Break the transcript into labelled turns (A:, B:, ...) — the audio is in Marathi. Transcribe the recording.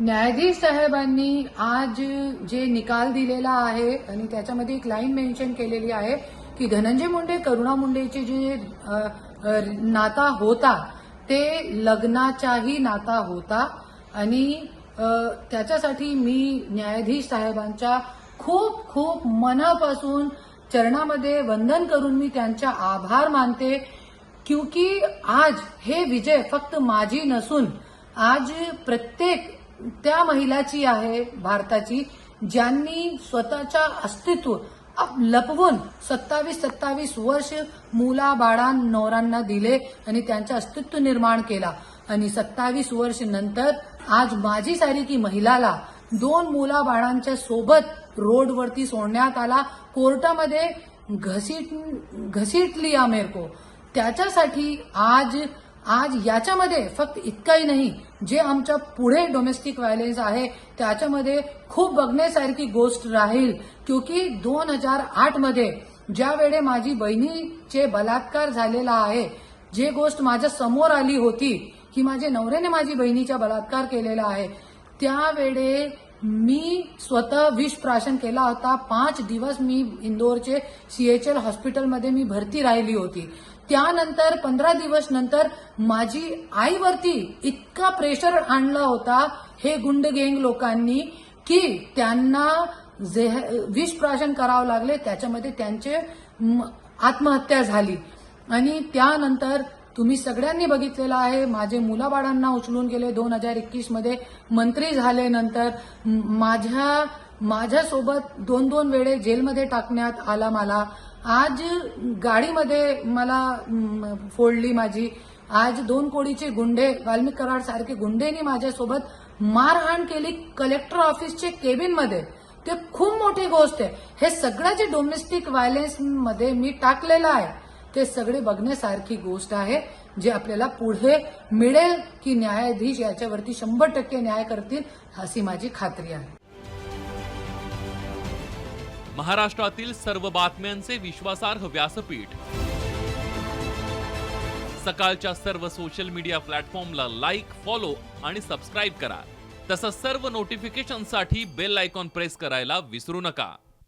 A: न्यायाधीश साहेबांनी आज जे निकाल दिलेला आहे आणि त्याच्यामध्ये एक लाईन मेन्शन केलेली आहे की धनंजय मुंडे करुणा मुंडेचे जे नाता होता ते लग्नाचाही नाता होता. आणि त्याच्यासाठी मी न्यायाधीश साहेबांच्या खूप खूप मनापासून चरणामध्ये वंदन करून मी त्यांचा आभार मानते. क्योंकि आज हे विजय फक्त माझी नसून आज प्रत्येक त्या महिलाची आहे भारताची ज्यांनी स्वतःच्या अस्तित्व लपवून सत्तावीस सत्तावीस वर्ष मुला बाळां नवरांना दिले आणि त्यांचं अस्तित्व निर्माण केला. आणि सत्तावीस वर्ष नंतर आज माझी सारी महिलाला दोन मुला बाळांच्या सोबत रोडवरती सोडण्यात आला. कोर्टामध्ये घसीट घसीटली आमेरको त्याच्यासाठी आज आज याच्यामध्ये फक्त इतकाही नाही जे आमच्या पुढे डोमेस्टिक व्हायलेन्स आहे त्याच्यामध्ये खूप बघण्यासारखी गोष्ट राहील. क्योंकि दोन हजार आठमध्ये ज्या वेळे माझी बहिणीचे बलात्कार झालेला आहे जे गोष्ट माझ्यासमोर आली होती की माझ्या नवऱ्याने माझी बहिणीचा बलात्कार केलेला आहे त्यावेळे मी स्वतः विष प्राशन केला होता. पाच दिवस मी इंदोरचे सीएचएल हॉस्पिटलमध्ये मी भरती राहिली होती. त्यानंतर पंधरा दिवस नंतर माझी आईवरती इतका प्रेशर आणला होता हे गुंड गँग लोकांनी की त्यांना जेह विष प्राशन करावं लागले त्याच्यामध्ये त्यांचे म, आत्महत्या झाली. आणि त्यानंतर तुम्ही सगळ्यांनी बघितलेलं आहे. माझे मुलाबाळांना उचलून गेले दोन हजार एकवीसमध्ये. मंत्री झाले नंतर माझ्या माझ्यासोबत दोन दोन वेळे जेलमध्ये टाकण्यात आला मला आज गाडीमध्ये मला फोडली माझी. आज दोन कोडीचे गुंडे वाल्मिक कराड सारखे गुंडेनी माझ्यासोबत मारहाण केली कलेक्टर ऑफिसचे केबिनमध्ये. ते खूप मोठी गोष्ट आहे. हे सगळं जे डोमेस्टिक व्हायलेन्समध्ये मी टाकलेलं आहे. ते सगळे बघण्यासारखी गोष्ट आहे जे आपल्याला पुढे मिळेल की न्यायाधीश याच्यावरती शंभर टक्के न्याय करतील अशी माझी खात्री आहे.
B: महाराष्ट्रातील सर्व बातम्यांचे विश्वासार्ह व्यासपीठ. सकाळच्या सर्व सोशल मीडिया प्लॅटफॉर्मला लाईक फॉलो आणि सबस्क्राईब करा. तसंच सर्व नोटिफिकेशनसाठी बेल आयकॉन प्रेस करायला विसरू नका.